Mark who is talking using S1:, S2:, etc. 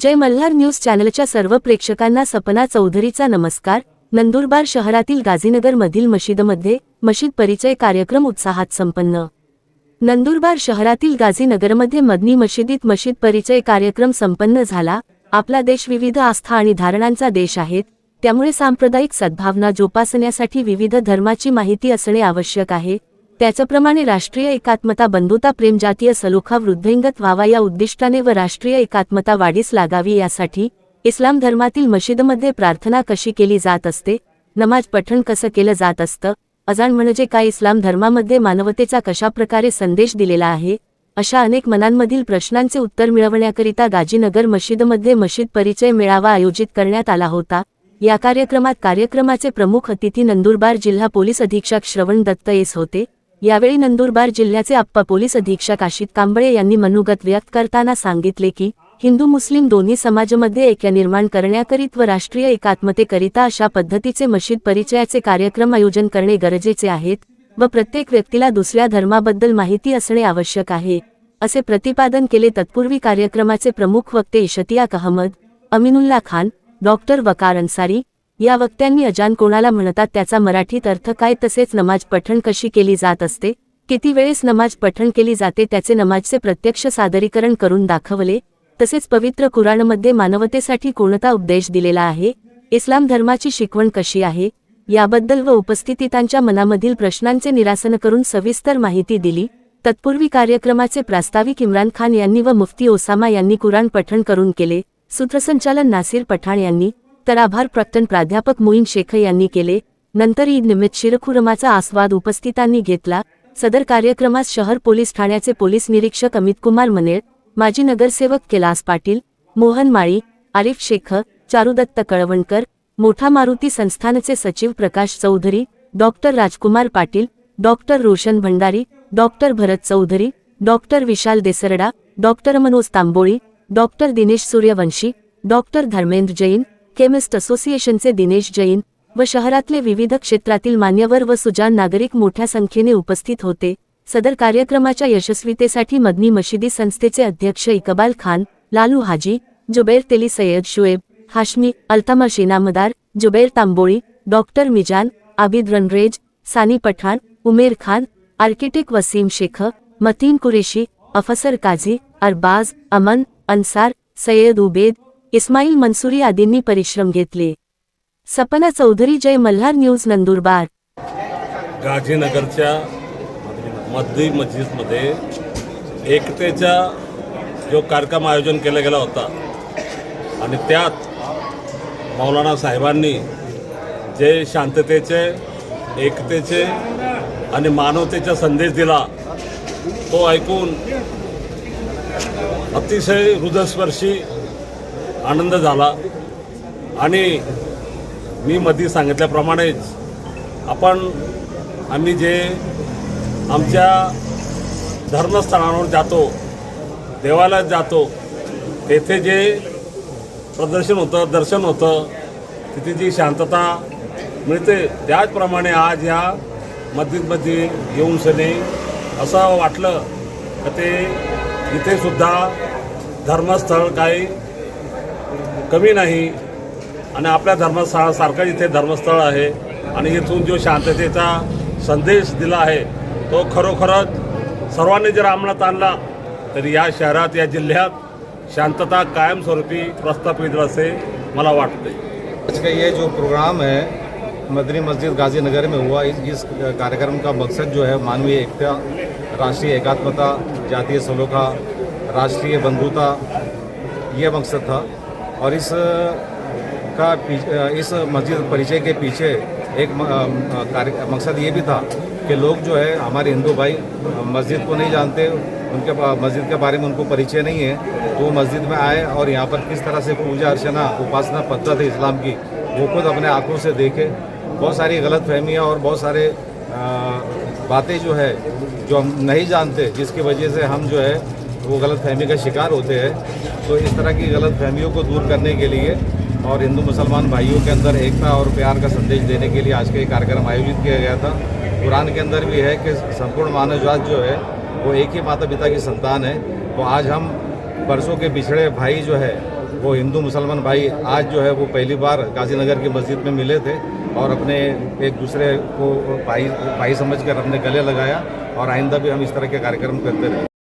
S1: जय Malhar news चॅनलच्या सर्व प्रेक्षकांना सपना चौधरीचा नमस्कार. नंदुरबार शहरातील गाझीनगरमधील मशिदमध्ये मशीद परिचय कार्यक्रम उत्साहात संपन्न. नंदुरबार शहरातील गाझीनगरमध्ये मदनी मशिदीत मशीद परिचय कार्यक्रम संपन्न झाला. आपला देश विविध आस्था आणि धारणांचा देश आहेत. त्यामुळे सांप्रदायिक सद्भावना जोपासण्यासाठी विविध धर्माची माहिती असणे आवश्यक आहे. त्याचप्रमाणे राष्ट्रीय एकात्मता बंधुता प्रेम जातीय सलोखा वृद्धिंगत व्हावा या उद्दिष्टाने व राष्ट्रीय एकात्मता वाढीस लागावी यासाठी इस्लाम धर्मातील मशिदमध्ये प्रार्थना कशी केली जात असते नमाज पठण कसं केलं जात असतं अजाण म्हणजे काय इस्लाम धर्मामध्ये मानवतेचा कशाप्रकारे संदेश दिलेला आहे अशा अनेक मनांमधील प्रश्नांचे उत्तर मिळवण्याकरिता गाजीनगर मशिदमध्ये मशीद परिचय मेळावा आयोजित करण्यात आला होता. या कार्यक्रमात कार्यक्रमाचे प्रमुख अतिथी नंदुरबार जिल्हा पोलीस अधीक्षक श्रवण दत्त येस होते. यावेळी नंदुरबार जिल्ह्याचे आप्पा पोलीस अधीक्षक आशित कांबळे यांनी मनोगत व्यक्त करताना सांगितले की हिंदू मुस्लिम दोन्ही समाजमध्ये ऐक्य निर्माण करण्याकरित व राष्ट्रीय एकात्मतेकरिता अशा पद्धतीचे मशीद परिचयाचे कार्यक्रम आयोजन करणे गरजेचे आहेत व प्रत्येक व्यक्तीला दुसऱ्या धर्माबद्दल माहिती असणे आवश्यक आहे असे प्रतिपादन केले. तत्पूर्वी कार्यक्रमाचे प्रमुख वक्ते इशतियाक अहमद अमिनुल्ला खान डॉक्टर वकार अन्सारी या वक्त्यांनी अजान कोणाला म्हणतात त्याचा मराठीत अर्थ काय? तसेच नमाज पठण कशी केली जात असते? किती वेळेस नमाज पठण केली जाते? त्याचे नमाजचे प्रत्यक्ष सादरीकरण करून दाखवले. तसेच पवित्र कुराणमध्ये मानवतेसाठी कोणता उपदेश दिलेला आहे? इस्लाम धर्माची शिकवण कशी आहे? याबद्दल व उपस्थितांच्या मनामधील प्रश्नांचे निरासन करून सविस्तर माहिती दिली. तत्पूर्वी कार्यक्रमाचे प्रास्ताविक इम्रान खान यांनी व मुफ्ती ओसामा यांनी कुराण पठण करून केले. सूत्रसंचालन नासिर पठाण यांनी तर आभार प्रकटन प्राध्यापक मोईन शेख यांनी केले. नंतर ईदनिमित्त शिरखुरमाचा आस्वाद उपस्थितांनी घेतला. सदर कार्यक्रमास शहर पोलीस ठाण्याचे पोलीस निरीक्षक अमित कुमार मनेळ माजी नगरसेवक कैलास पाटील मोहन माळी आरिफ शेख चारुदत्त कळवणकर मोठा मारुती संस्थानचे सचिव Prakash Chaudhari doctor Rajkumar Patil doctor Roshan Bhandari doctor Bharat Chaudhari doctor Vishal Desarda doctor Manoj Tamboli doctor Dinesh Suryavanshi doctor Dharmendra Jain chemist असोसिएशनचे दिनेश जैन व शहरातले विविध क्षेत्रातील मान्यवर व सुजान नागरिक मोठ्या संख्येने उपस्थित होते. सदर कार्यक्रमाच्या यशस्वीतेसाठी मदनी मशिदी संस्थेचे अध्यक्ष इकबाल खान लालू हाजी जुबेर तेली सय्यद शुएब हाशमी अल्तामा शेनामदार जुबेर तांबोळी डॉक्टर मिजान आबिद रनरेज सानी पठाण उमेर खान आर्किटेक्ट वसीम शेख मतीन कुरेशी अफसर काझी अरबाज अमन अन्सार सय्यद उबेद इस्माईल मनसुरी आदींनी परिश्रम घेतले. सपना चौधरी जय मल्हार न्यूज नंदुरबार.
S2: गाझीनगरच्या मद्दी मस्जिदमध्ये एकतेचा जो कार्यक्रम आयोजन केला गेला होता आणि त्यात मौलाना साहेबांनी जे शांततेचे एकतेचे आणि मानवतेचा संदेश दिला तो ऐकून अतिशय हृदयस्पर्शी आनंद झाला. आणि मी मध्ये सांगितल्याप्रमाणेच आपण आम्ही जे आमच्या धर्मस्थळांवर जातो देवालयात जातो तेथे जे प्रदर्शन होतं दर्शन होतं तिथे जी शांतता मिळते त्याचप्रमाणे आज या मस्जिदमध्ये येऊन सने असं वाटलं का ते इथेसुद्धा धर्मस्थळ काही कमी नाही. आणि आपल्या धर्मस्थळासारखं इथे धर्मस्थळ आहे. आणि इथून जो शांततेचा संदेश दिला आहे तो खरोखरच सर्वांनी जर अंमलात आणला तर या शहरात या जिल्ह्यात शांतता कायमस्वरूपी प्रस्थापित असे मला वाटते.
S3: आज का ये जो प्रोग्राम है मदनी मस्जिद गाजीनगर में हुआ इस इस कार्यक्रम का मकसद जो है मानवीय एकता राष्ट्रीय एकात्मता जातीय सलोखा राष्ट्रीय बंधुता ये मकसद था। और इस का इस मस्जिद परिचय के पीछे एक मकसद ये भी था कि लोग जो है, हमारे हिंदू भाई, मस्जिद को नहीं जानते, उनके मस्जिद के बारे में उनको परिचय नहीं है तो वो मस्जिद में आए और यहाँ पर किस तरह से पूजा अर्चना, उपासना, पद्धत है इस्लाम की, वो खुद अपने आँखों से देखे। बहुत सारी गलत फहमियाँ और बहुत सारे बातें जो है, जो हम नहीं जानते, जिसकी वजह से हम जो है वो गलत फहमी का शिकार होते हैं। तो इस तरह की गलत फहमियों को दूर करने के लिए और हिंदू मुसलमान भाइयों के अंदर एकता और प्यार का संदेश देने के लिए आज का ये कार्यक्रम आयोजित किया गया था। कुरान के अंदर भी है कि संपूर्ण मानवजात जो है, वो एक ही माता पिता की संतान है। तो आज हम परसों के पिछड़े भाई जो है, वो हिंदू मुसलमान भाई आज जो है, वो पहली बार गाजीनगर की मस्जिद में मिले थे और अपने एक दूसरे को भाई भाई समझकर अपने गले लगाया और आइंदा भी हम इस तरह के कार्यक्रम करते रहे।